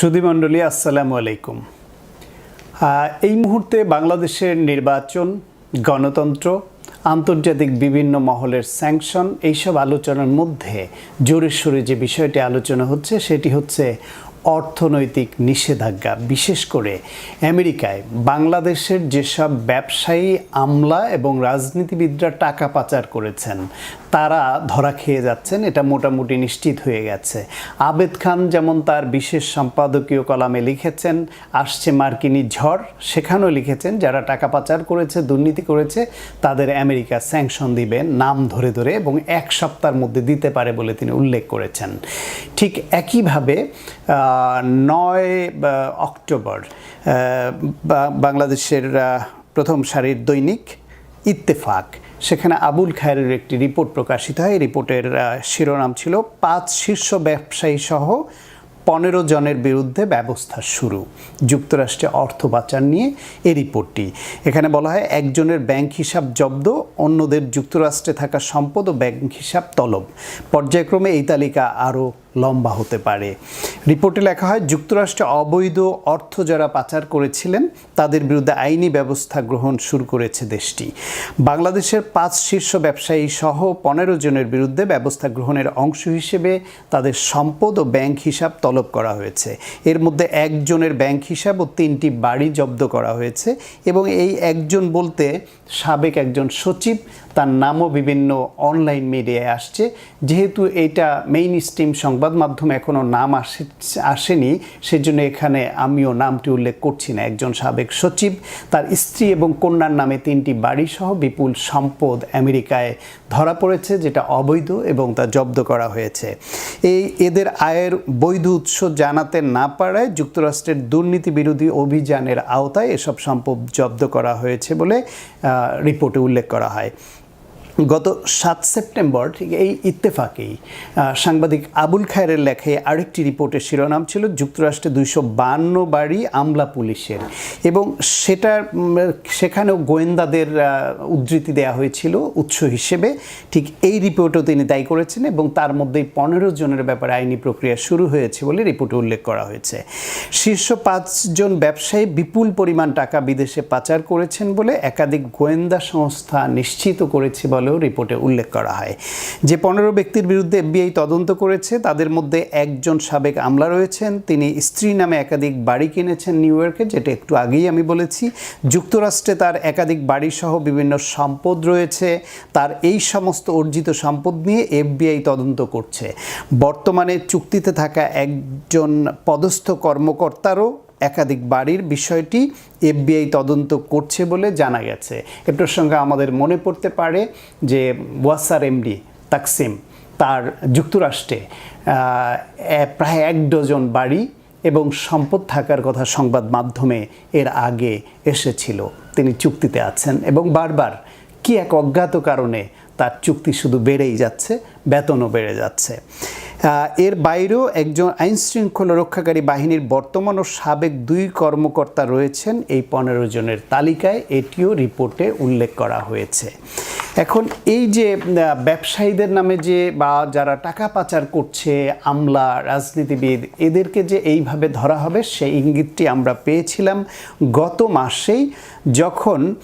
সুধীমণ্ডলী আসসালামু আলাইকুম। এই মুহূর্তে বাংলাদেশের নির্বাচন, গণতন্ত্র, আন্তর্জাতিক বিভিন্ন মহলের স্যাংশন এইসব আলোচনার মধ্যে জোরে সোরে যে বিষয়টি আলোচনা হচ্ছে, সেটি হচ্ছে অর্থনৈতিক নিষেধাজ্ঞা। বিশেষ করে আমেরিকায় বাংলাদেশের যেসব ব্যবসায়ী, আমলা এবং রাজনীতিবিদরা টাকা পাচার করেছেন তারা ধরা খেয়ে যাচ্ছেন, এটা মোটামুটি নিশ্চিত হয়ে গেছে। আবেদ খান যেমন তার বিশেষ সম্পাদকীয় কলামে লিখেছেন, আসছে মার্কিনী ঝড়, সেখানেও লিখেছেন, যারা টাকা পাচার করেছে, দুর্নীতি করেছে, তাদের আমেরিকা স্যাংশন দিবে, নাম ধরে ধরে এবং এক সপ্তাহের মধ্যে দিতে পারে বলে তিনি উল্লেখ করেছেন। ঠিক একইভাবে নয় অক্টোবর বাংলাদেশের প্রথম সারির দৈনিক ইত্তেফাক। সেখানে আবুল খায়ের একটি রিপোর্ট প্রকাশিত হয়। রিপোর্টের শিরোনাম ছিল, পাঁচ শীর্ষ ব্যবসায়ী সহ পনেরো জনের বিরুদ্ধে ব্যবস্থা শুরু। যুক্তরাষ্ট্রে অর্থ পাচার নিয়ে এই রিপোর্টটি। এখানে বলা হয়, একজনের ব্যাংক হিসাব জব্দ, অন্যদের যুক্তরাষ্ট্রে থাকা সম্পদ ও ব্যাংক হিসাব তলব। পর্যায়ক্রমে এই তালিকা আরও লম্বা হতে পারে। রিপোর্টে লেখা হয়, যুক্তরাষ্ট্রে অবৈধ অর্থ যারা পাচার করেছিলেন, তাদের বিরুদ্ধে আইনি ব্যবস্থা গ্রহণ শুরু করেছে দেশটি। বাংলাদেশের পাঁচ শীর্ষ ব্যবসায়ী সহ পনেরো জনের বিরুদ্ধে ব্যবস্থা গ্রহণের অংশ হিসেবে তাদের সম্পদ ও ব্যাংক হিসাব তলব করা হয়েছে। এর মধ্যে একজনের ব্যাংক হিসাব ও তিনটি বাড়ি জব্দ করা হয়েছে এবং এই একজন বলতে সাবেক একজন সচিব তার নামও বিভিন্ন অনলাইন মিডিয়ায় আসছে। যেহেতু এটা মেইন স্ট্রিম সংবাদ মাধ্যমে এখনও নাম আসে আসেনি, সেজন্য এখানে আমিও নামটি উল্লেখ করছি না। একজন সাবেক সচিব, তার স্ত্রী এবং কন্যার নামে তিনটি বাড়ি সহ বিপুল সম্পদ আমেরিকায় ধরা পড়েছে, যেটা অবৈধ এবং তা জব্দ করা হয়েছে। এই এদের আয়ের বৈধ উৎস জানাতে না পারায় যুক্তরাষ্ট্রের দুর্নীতি বিরোধী অভিযানের আওতায় এসব সম্পদ জব্দ করা হয়েছে বলে রিপোর্টে উল্লেখ করা হয়। গত সাত সেপ্টেম্বর, ঠিক এই ইত্তেফাকেই সাংবাদিক আবুল খায়ের লেখায় আরেকটি রিপোর্টের শিরোনাম ছিল যুক্তরাষ্ট্রে দুইশো বান্ন বাড়ি আমলা পুলিশের এবং সেটা সেখানেও গোয়েন্দাদের উদ্ধৃতি দেওয়া হয়েছিল উৎস হিসেবে। ঠিক এই রিপোর্টও তিনি তাই করেছেন এবং তার মধ্যেই পনেরো জনের ব্যাপারে আইনি প্রক্রিয়া শুরু হয়েছে বলে রিপোর্টে উল্লেখ করা হয়েছে। শীর্ষ পাঁচজন ব্যবসায়ী বিপুল পরিমাণ টাকা বিদেশে পাচার করেছেন বলে একাধিক গোয়েন্দা সংস্থা নিশ্চিত করেছে বলেও রিপোর্টে উল্লেখ করা হয়। যে পনেরো ব্যক্তির বিরুদ্ধে এফবিআই তদন্ত করেছে, তাদের মধ্যে একজন সাবেক আমলা রয়েছেন, তিনি স্ত্রী নামে একাধিক বাড়ি কিনেছেন নিউ ইয়র্কে, যেটা একটু আগেই আমি বলেছি। যুক্তরাষ্ট্রে তার একাধিক বাড়ি সহ বিভিন্ন সম্পদ রয়েছে, তার এই সমস্ত অর্জিত সম্পদ নিয়ে এফবিআই তদন্ত করছে। বর্তমানে চুক্তিতে থাকা একজন পদস্থ কর্মকর্তারও একাধিক বাড়ির বিষয়টি এফবিআই তদন্ত করছে বলে জানা গেছে। এ প্রসঙ্গে আমাদের মনে পড়তে পারে যে ওয়াসার এমডি তাকসিম তার যুক্তরাষ্ট্রে প্রায় এক ডজন বাড়ি এবং সম্পদ থাকার কথা সংবাদ মাধ্যমে এর আগে এসেছিল। তিনি চুক্তিতে আছেন এবং বারবার কি এক অজ্ঞাত কারণে তার চুক্তি শুধু বেড়েই যাচ্ছে, বেতনও বেড়ে যাচ্ছে। এর বাইরেও একজন আইন শৃঙ্খলা রক্ষাকারী বাহিনীর বর্তমান ও সাবেক দুই কর্মকর্তা রয়েছেন। এই পনেরো জনের তালিকায় এটিও রিপোর্টে উল্লেখ করা হয়েছে। এখন এই যে ব্যবসায়ীদের নামে যে বা যারা টাকা পাচার করছে, আমলা, রাজনীতিবিদ, এদেরকে যে এইভাবে ধরা হবে সেই ইঙ্গিতটি আমরা পেয়েছিলাম গত মাসেই যখন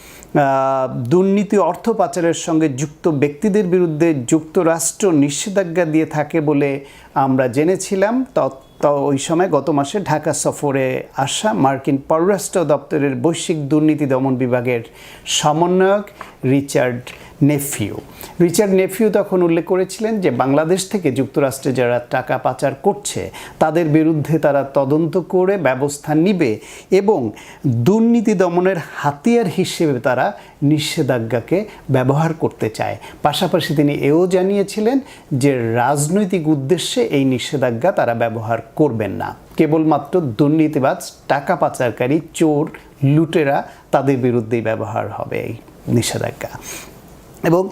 দুর্নীতি অর্থ পাচারের সঙ্গে যুক্ত ব্যক্তিদের বিরুদ্ধে যুক্তরাষ্ট্র নিষেধাজ্ঞা দিয়ে থাকে বলে আমরা জেনেছিলাম। ত- তো, ওই সময় গত মাসে ঢাকা সফরে আসা মার্কিন পররাষ্ট্র দপ্তরের বৈশ্বিক দুর্নীতি দমন বিভাগের সমন্বয়ক রিচার্ড নেফিউ। রিচার্ড নেফিউ তখন উল্লেখ করেছিলেন যে বাংলাদেশ থেকে যুক্তরাষ্ট্রে যারা টাকা পাচার করছে, তাদের বিরুদ্ধে তারা তদন্ত করে ব্যবস্থা নিবে এবং দুর্নীতি দমনের হাতিয়ার হিসেবে তারা নিষেধাজ্ঞাকে ব্যবহার করতে চায়। পাশাপাশি তিনি এও জানিয়েছিলেন যে রাজনৈতিক উদ্দেশ্যে এই নিষেধাজ্ঞা তারা ব্যবহার করবেন না। কেবলমাত্র দুর্নীতিবাজ, টাকা পাচারকারী, চোর, লুটেরা তাদের বিরুদ্ধেই ব্যবহার হবে এই নিষেধাজ্ঞা। এবং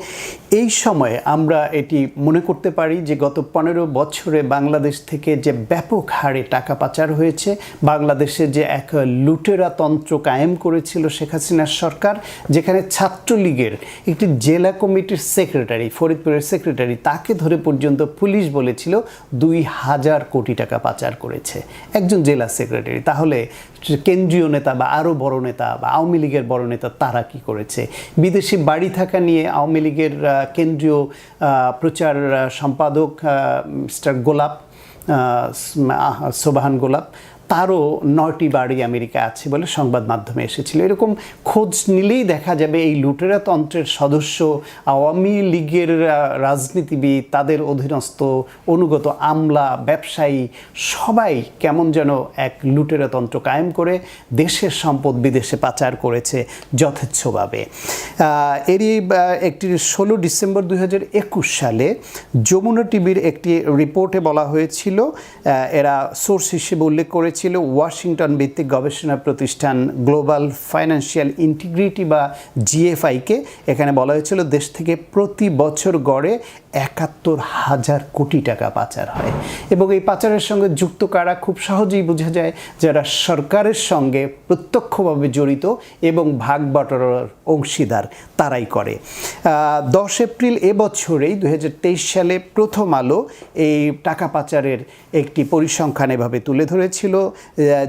এই সময়ে আমরা এটি মনে করতে পারি যে গত পনেরো বছরে বাংলাদেশ থেকে যে ব্যাপক হারে টাকা পাচার হয়েছে, বাংলাদেশে যে এক লুটেরা তন্ত্র কায়েম করেছিল শেখ হাসিনার সরকার, যেখানে ছাত্রলীগের একটি জেলা কমিটির সেক্রেটারি, ফরিদপুরের সেক্রেটারি, তাকে ধরে পর্যন্ত পুলিশ বলেছিল দুই হাজার কোটি টাকা পাচার করেছে। একজন জেলা সেক্রেটারি, তাহলে কেন্দ্রীয় নেতা বা আরও বড় নেতা বা আওয়ামী লীগের বড় নেতা তারা কি করেছে? বিদেশি বাড়ি থাকা নিয়ে আওয়ামী লীগের কেন্দ্রীয় প্রচার সম্পাদক মিস্টার গোলাপ সোবাহান গোলাপ। তারও নয়টি বাড়ি আমেরিকা আছে বলে সংবাদ মাধ্যমে এসেছিল। এরকম খোঁজ নিলেই দেখা যাবে এই লুটেরা তন্ত্রের সদস্য, আওয়ামী লীগের রাজনীতিবিদ, তাদের অধীনস্থ, অনুগত আমলা, ব্যবসায়ী, সবাই কেমন যেন এক লুটেরা তন্ত্র কায়েম করে দেশের সম্পদ বিদেশে পাচার করেছে যথেচ্ছভাবে। এরই একটি ষোলো ডিসেম্বর দু হাজার একুশ সালে যমুনা টিভির একটি রিপোর্টে বলা হয়েছিল এরা সোর্স হিসেবে উল্লেখ করেছিল ওয়াশিংটন ভিত্তিক গবেষণা প্রতিষ্ঠান গ্লোবাল ফাইন্যান্সিয়াল ইন্টিগ্রিটি বা জিএফআইকে এখানে বলা হয়েছিল দেশ থেকে প্রতি বছর গড়ে একাত্তর হাজার কোটি টাকা পাচার হয়। এবং এই পাচারের সঙ্গে যুক্ত কারা খুব সহজেই বোঝা যায় যারা সরকারের সঙ্গে প্রত্যক্ষভাবে জড়িত এবং ভাগ বাটোয়ারার অংশীদার তারাই করে। দশ এপ্রিল এবছরেই দু হাজার তেইশ সালে প্রথম আলো এই টাকা পাচারের একটি পরিসংখ্যান এভাবে তুলে ধরেছিল।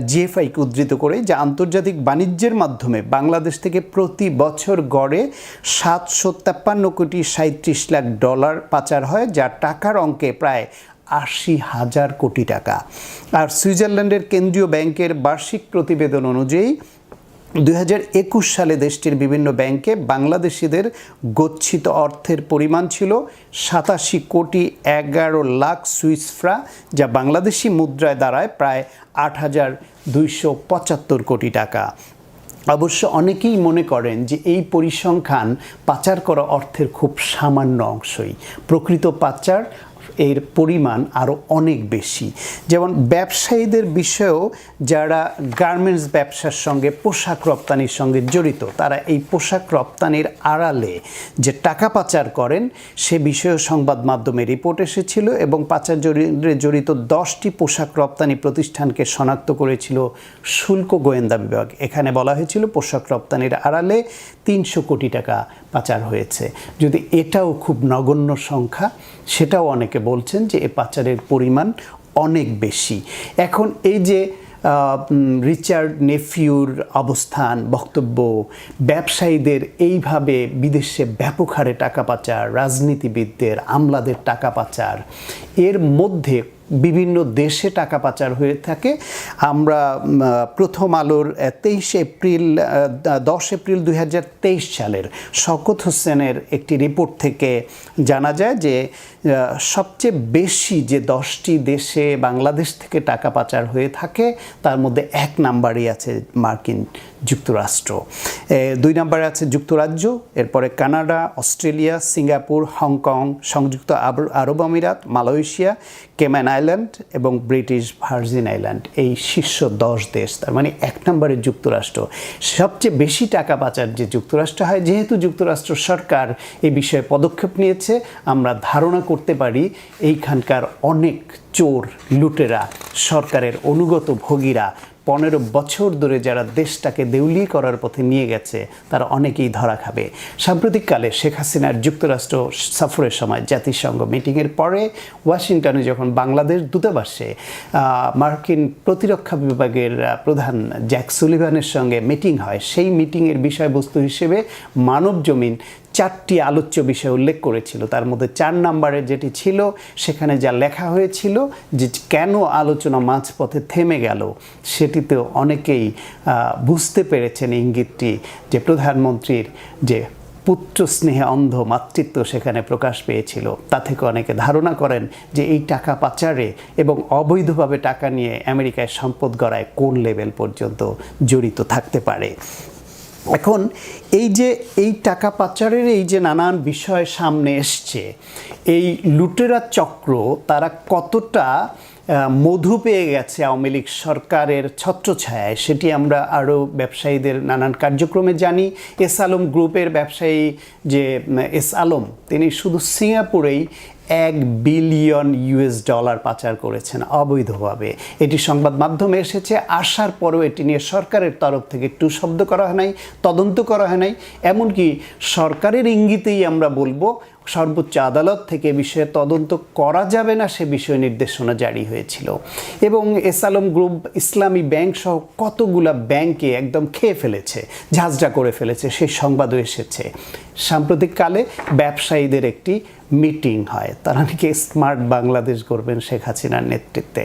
জিএফআইকে উদ্ধৃত করে, যে আন্তর্জাতিক বাণিজ্যের মাধ্যমে বাংলাদেশ থেকে প্রতি বছর গড়ে সাতশো তেপ্পান্ন কোটি সাঁত্রিশ লাখ ডলার পাচার হয়, যা টাকার অঙ্কে প্রায় আশি হাজার কোটি টাকা। আর সুইজারল্যান্ডের কেন্দ্রীয় ব্যাংকের বার্ষিক প্রতিবেদন অনুযায়ী দুই হাজার একুশ সালে দেশটির বিভিন্ন ব্যাংকে বাংলাদেশিদের গচ্ছিত অর্থের পরিমাণ ছিল সাতাশি কোটি এগারো লাখ সুইস ফ্রা, যা বাংলাদেশি মুদ্রায় দাঁড়ায় প্রায় আট হাজার দুইশো পঁচাত্তর কোটি টাকা। অবশ্য অনেকেই মনে করেন যে এই পরিসংখ্যান পাচার করা অর্থের খুব সামান্য অংশই। প্রকৃত পাচার এর পরিমাণ আরও অনেক বেশি। যেমন ব্যবসায়ীদের বিষয়েও যারা গার্মেন্টস ব্যবসার সঙ্গে পোশাক রপ্তানির সঙ্গে জড়িত, তারা এই পোশাক রপ্তানির আড়ালে যে টাকা পাচার করেন, সে বিষয়েও সংবাদ মাধ্যমে রিপোর্ট এসেছিল এবং পাচার জড়ি- জড়িত দশটি পোশাক রপ্তানি প্রতিষ্ঠানকে শনাক্ত করেছিল শুল্ক গোয়েন্দা বিভাগ। এখানে বলা হয়েছিল পোশাক রপ্তানির আড়ালে তিনশো কোটি টাকা পাচার হয়েছে। যদি এটাও খুব নগণ্য সংখ্যা, সেটাও অনেকে বলছেন যে এ পাচারের পরিমাণ অনেক বেশি। এখন এই যে রিচার্ড নেফিউর অবস্থান, বক্তব্য, ব্যবসায়ীদের এইভাবে বিদেশে ব্যাপক হারে টাকা পাচার, রাজনীতিবিদদের আমলাদের টাকা পাচার, এর মধ্যে বিভিন্ন দেশে টাকা পাচার হয়ে থাকে। আমরা প্রথম আলোর তেইশে এপ্রিল দশ এপ্রিল দু হাজার তেইশ সালের শকত হোসেনের একটি রিপোর্ট থেকে জানা যায় যে সবচেয়ে বেশি যে দশটি দেশে বাংলাদেশ থেকে টাকা পাচার হয়ে থাকে, তার মধ্যে এক নাম্বারই আছে মার্কিন যুক্তরাষ্ট্র। দুই নম্বরে আছে যুক্তরাজ্য, এরপরে কানাডা, অস্ট্রেলিয়া, সিঙ্গাপুর, হংকং, সংযুক্ত আরব আমিরাত, মালয়েশিয়া, কেম্যান আইল্যান্ড এবং ব্রিটিশ ভার্জিন আইল্যান্ড। এই শীর্ষ দশ দেশ, তার মানে এক নম্বরে যুক্তরাষ্ট্র। সবচেয়ে বেশি টাকা পাচার যে যুক্তরাষ্ট্র হয়, যেহেতু যুক্তরাষ্ট্র সরকার এই বিষয়ে পদক্ষেপ নিয়েছে, আমরা ধারণা করতে পারি এইখানকার অনেক চোর লুটেরা, সরকারের অনুগত ভোগীরা পনেরো বছর ধরে যারা দেশটাকে দেউলি করার পথে নিয়ে গেছে, তারা অনেকেই ধরা খাবে। সাম্প্রতিককালে শেখ হাসিনার যুক্তরাষ্ট্র সফরের সময় জাতিসংঘ মিটিংয়ের পরে ওয়াশিংটনে যখন বাংলাদেশ দূতাবাসে মার্কিন প্রতিরক্ষা বিভাগের প্রধান জ্যাক সুলিভানের সঙ্গে মিটিং হয়, সেই মিটিংয়ের বিষয়বস্তু হিসেবে মানব জমিন চারটি আলোচ্য বিষয় উল্লেখ করেছিল। তার মধ্যে চার নম্বরে যেটি ছিল, সেখানে যা লেখা হয়েছিল যে কেন আলোচনা মাঝপথে থেমে গেল, সেটিতেও অনেকেই বুঝতে পেরেছেন ইঙ্গিতটি যে প্রধানমন্ত্রীর যে পুত্র স্নেহে অন্ধ মাতৃত্ব সেখানে প্রকাশ পেয়েছিল। তা থেকে অনেকে ধারণা করেন যে এই টাকা পাচারে এবং অবৈধভাবে টাকা নিয়ে আমেরিকায় সম্পদ গড়ায় কোন লেভেল পর্যন্ত জড়িত থাকতে পারে। এখন এই যে এই টাকা পাচারের এই যে নানান বিষয় সামনে এসছে, এই লুটেরা চক্র তারা কতটা মধু পেয়ে গেছে আওয়ামী লীগ সরকারের ছত্রছায়ায়, সেটি আমরা আরও ব্যবসায়ীদের নানান কার্যক্রমে জানি। এস আলম গ্রুপের ব্যবসায়ী যে এস আলম, তিনি শুধু সিঙ্গাপুরেই এক বিলিয়ন ইউএস ডলার পাচার করেছেন অবৈধভাবে। এটি সংবাদ মাধ্যমে এসেছে, আসার পরেও এটি নিয়ে সরকারের তরফ থেকে একটু শব্দ করা হয় নাই, তদন্ত করা হয় নাই। এমনকি সরকারের ইঙ্গিতেই আমরা বলব, সর্বোচ্চ আদালত থেকে বিষয়ে তদন্ত করা যাবে না সে বিষয়ে নির্দেশনা জারি হয়েছিল। এবং S Alam group, Islami bank সহ কতগুলা ব্যাংকে একদম খেয়ে ফেলেছে, ঝাঁঝরা করে ফেলেছে, সেই সংবাদও এসেছে। সাম্প্রতিককালে ব্যবসায়ীদের একটি মিটিং হয়। তারা নাকি স্মার্ট বাংলাদেশ করবেন শেখ হাসিনার নেতৃত্বে।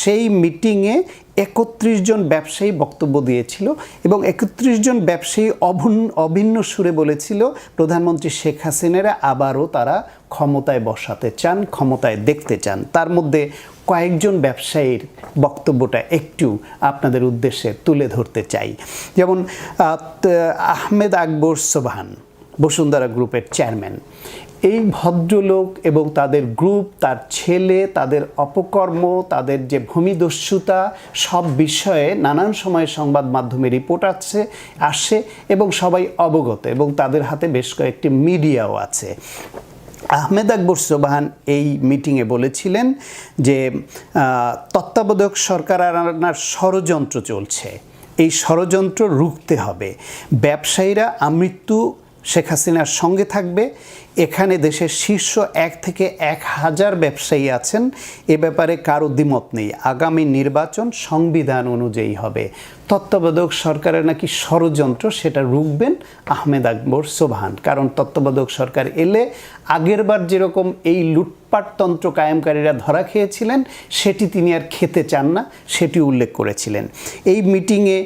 সেই মিটিংয়ে একত্রিশ জন ব্যবসায়ী বক্তব্য দিয়েছিল এবং একত্রিশ জন ব্যবসায়ী অভুন, অভিন্ন সুরে বলেছিল, প্রধানমন্ত্রী শেখ হাসিনারা আবারও তারা ক্ষমতায় বসাতে চান, ক্ষমতায় দেখতে চান। তার মধ্যে কয়েকজন ব্যবসায়ীর বক্তব্যটা একটু আপনাদের উদ্দেশ্যে তুলে ধরতে চাই। যেমন আহমেদ আকবর সোবহান, বসুন্ধরা গ্রুপের চেয়ারম্যান। এই ভদ্রলোক এবং তাদের গ্রুপ, তার ছেলে, তাদের অপকর্ম, তাদের যে ভূমিদস্যুতা, সব বিষয়ে নানান সময় সংবাদ মাধ্যমে রিপোর্ট আছে আসে এবং সবাই অবগত এবং তাদের হাতে বেশ কয়েকটি মিডিয়াও আছে। আহমেদ আকবর সোবাহান এই মিটিংয়ে বলেছিলেন যে তত্ত্বাবধায়ক সরকার আনার ষড়যন্ত্র চলছে। এই ষড়যন্ত্র রুখতে হবে। ব্যবসায়ীরা আমৃত্যু শেখ হাসিনার সঙ্গে থাকবে। এখানে দেশের শীর্ষ এক থেকে এক হাজার ব্যবসায়ী আছেন। এ ব্যাপারে কারও দ্বিমত নেই। আগামী নির্বাচন সংবিধান অনুযায়ী হবে। তত্ত্বাবধায়ক সরকারের নাকি ষড়যন্ত্র সেটা রুখবেন আহমেদ আকবর সোবহান। কারণ তত্ত্বাবধায়ক সরকার এলে আগেরবার যেরকম এই লুটপাটতন্ত্র কায়েমকারীরা ধরা খেয়েছিলেন, সেটি তিনি আর খেতে চান না, সেটি উল্লেখ করেছিলেন। এই মিটিংয়ে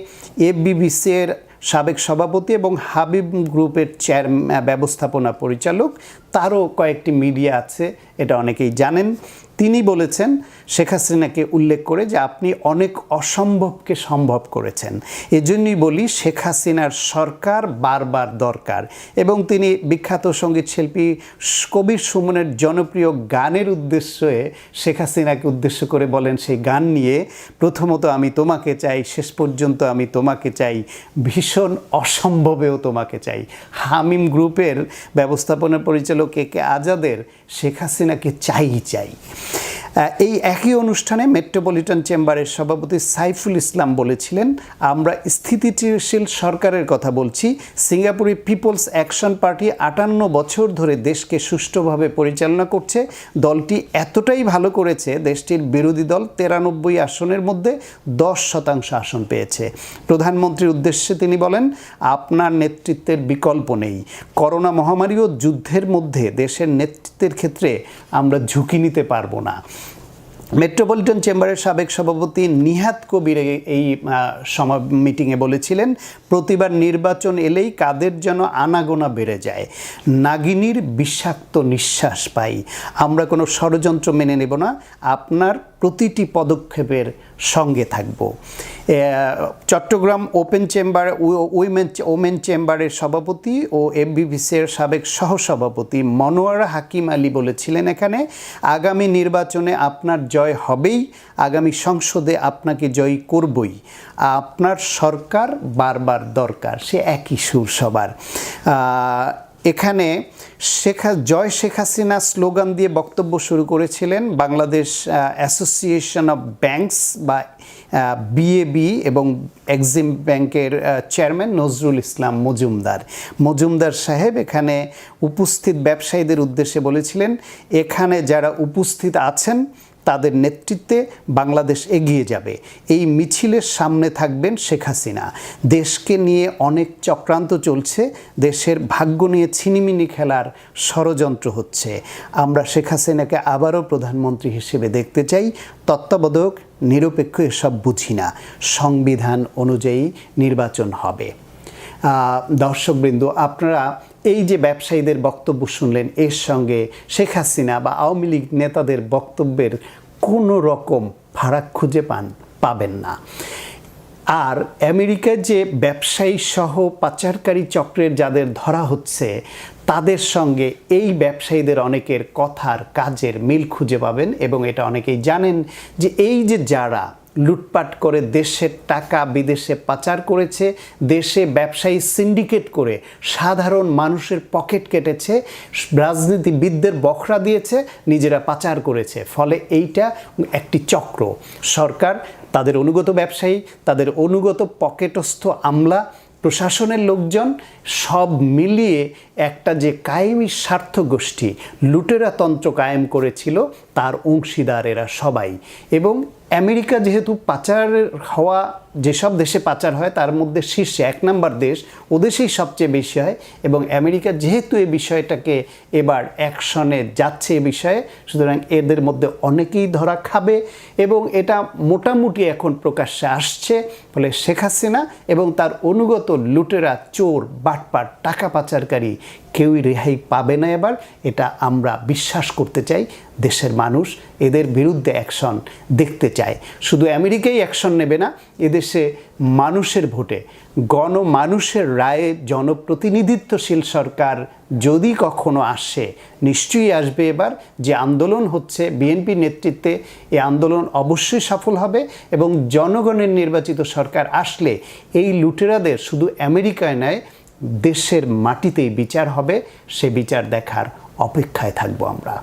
এফবিবিসির সাবেক সভাপতি এবং হাবিব গ্রুপের চেয়ার ব্যবস্থাপনা পরিচালক, তারও কয়েকটি মিডিয়া আছে, এটা অনেকেই জানেন। তিনি বলেছেন শেখ হাসিনাকে উল্লেখ করে যে আপনি অনেক অসম্ভবকে সম্ভব করেছেন। এজন্যই বলি শেখ হাসিনার সরকার বারবার দরকার এবং তিনি বিখ্যাত সংগীত শিল্পী কবির সুমনের জনপ্রিয় গানের উদ্দেশ্যে শেখ হাসিনাকে উদ্দেশ্য করে বলেন সেই গান নিয়ে, প্রথমত আমি তোমাকে চাই, শেষ পর্যন্ত আমি তোমাকে চাই, ভীষণ অসম্ভবেও তোমাকে চাই। হামিম গ্রুপের ব্যবস্থাপনা পরিচালক এ কে আজাদের শেখ হাসিনাকে চাই চাই। এই একই অনুষ্ঠানে মেট্রোপলিটন চেম্বারের সভাপতি সাইফুল ইসলাম বলেছিলেন, আমরা স্থিতিশীল সরকারের কথা বলছি। সিঙ্গাপুরি পিপলস অ্যাকশন পার্টি আটান্ন বছর ধরে দেশকে সুষ্ঠুভাবে পরিচালনা করছে। দলটি এতটাই ভালো করেছে, দেশটির বিরোধী দল তেরানব্বই আসনের মধ্যে দশ শতাংশ আসন পেয়েছে। প্রধানমন্ত্রীর উদ্দেশ্যে তিনি বলেন, আপনার নেতৃত্বের বিকল্প নেই। করোনা মহামারী ও যুদ্ধের মধ্যে দেশের নেতৃত্বের ক্ষেত্রে আমরা ঝুঁকি নিতে পারব না। মেট্রোপলিটন চেম্বারের সাবেক সভাপতি নিহাত কবির এই- সমা মিটিংয়ে বলেছিলেন, প্রতিবার নির্বাচন এলেই কাদের যেন আনাগোনা বেড়ে যায়। নাগিনীর বিষাক্ত নিঃশ্বাস পাই। আমরা কোনো ষড়যন্ত্র মেনে নেব না। আপনার প্রতিটি পদক্ষেপের সঙ্গে থাকব। Chattogram open chamber women, women চেম্বারের সভাপতি ও এফবিবিসির সাবেক সহসভাপতি মনোয়ারা হাকিম আলী বলেছিলেন এখানে, আগামী নির্বাচনে আপনার জয় হবেই, আগামী সংসদে আপনাকে জয় করবই। আপনার সরকার বারবার দরকার। সে একই সুর সবার। এখানে শেখ জয় শেখ হাসিনা স্লোগান দিয়ে বক্তব্য শুরু করেছিলেন বাংলাদেশ অ্যাসোসিয়েশন অফ ব্যাংকস বা বিএবি এবং এক্সিম ব্যাংকের চেয়ারম্যান নজরুল ইসলাম মজুমদার। মজুমদার সাহেব এখানে উপস্থিত ব্যবসায়ীদের উদ্দেশ্যে বলেছিলেন, এখানে যারা উপস্থিত আছেন তাদের নেতৃত্বে বাংলাদেশ এগিয়ে যাবে। এই মিছিলের সামনে থাকবেন শেখ হাসিনা। দেশকে নিয়ে অনেক চক্রান্ত চলছে। দেশের ভাগ্য নিয়ে ছিনিমিনি খেলার ষড়যন্ত্র হচ্ছে। আমরা শেখ হাসিনাকে আবারও প্রধানমন্ত্রী হিসেবে দেখতে চাই। তত্ত্বাবধায়ক, নিরপেক্ষ এসব বুঝি না। সংবিধান অনুযায়ী নির্বাচন হবে। দর্শকবৃন্দ, আপনারা এই যে ব্যবসায়ীদের বক্তব্য শুনলেন, এর সঙ্গে শেখ হাসিনা বা আওয়ামী লীগ নেতাদের বক্তব্যের কোনো রকম ফারাক খুঁজে পান, পাবেন না। আর আমেরিকায় যে ব্যবসায়ী সহ পাচারকারী চক্রের যাদের ধরা হচ্ছে, তাদের সঙ্গে এই ব্যবসায়ীদের অনেকের কথার কাজের মিল খুঁজে পাবেন এবং এটা অনেকেই জানেন যে এই যে যারা লুটপাট করে দেশের টাকা বিদেশে পাচার করেছে, দেশে ব্যবসায়ী সিন্ডিকেট করে সাধারণ মানুষের পকেট কেটেছে, রাজনীতিবিদদের বখরা দিয়েছে, নিজেরা পাচার করেছে। ফলে এইটা একটি চক্র। সরকার, তাদের অনুগত ব্যবসায়ী, তাদের অনুগত পকেটস্থ আমলা, প্রশাসনের লোকজন সব মিলিয়ে একটা যে কায়েমি স্বার্থ গোষ্ঠী লুটেরা তন্ত্র কায়েম করেছিল, তার অংশীদার এরা সবাই। এবং আমেরিকা যেহেতু পাচার হওয়া, যেসব দেশে পাচার হয়, তার মধ্যে শীর্ষে এক নম্বর দেশ, ও দেশেই সবচেয়ে বেশি হয়। এবং আমেরিকা যেহেতু এই বিষয়টাকে এবার অ্যাকশনে যাচ্ছে এ বিষয়ে, সুতরাং এদের মধ্যে অনেকেই ধরা খাবে এবং এটা মোটামুটি এখন প্রকাশ্যে আসছে ফলে শেখ হাসিনা এবং তার অনুগত লুটেরা, চোর, বাটপাট, টাকা পাচারকারী কেউই রেহাই পাবে না এবার। এটা আমরা বিশ্বাস করতে চাই, দেশের মানুষ এদের বিরুদ্ধে অ্যাকশন দেখতে চায়। শুধু আমেরিকাই অ্যাকশন নেবে না, এদেশে মানুষের ভোটে। গণমানুষের রায়ে জনপ্রতিনিধিত্বশীল সরকার যদি কখনো আসে, নিশ্চয়ই আসবে এবার যে আন্দোলন হচ্ছে, বিএনপি নেতৃত্বে এই আন্দোলন অবশ্যই সফল হবে এবং জনগণের নির্বাচিত সরকার আসলে এই লুটেরাদের শুধু আমেরিকায় নয় দেশের মাটিতেই বিচার হবে সে বিচার দেখার অপেক্ষায় থাকব আমরা।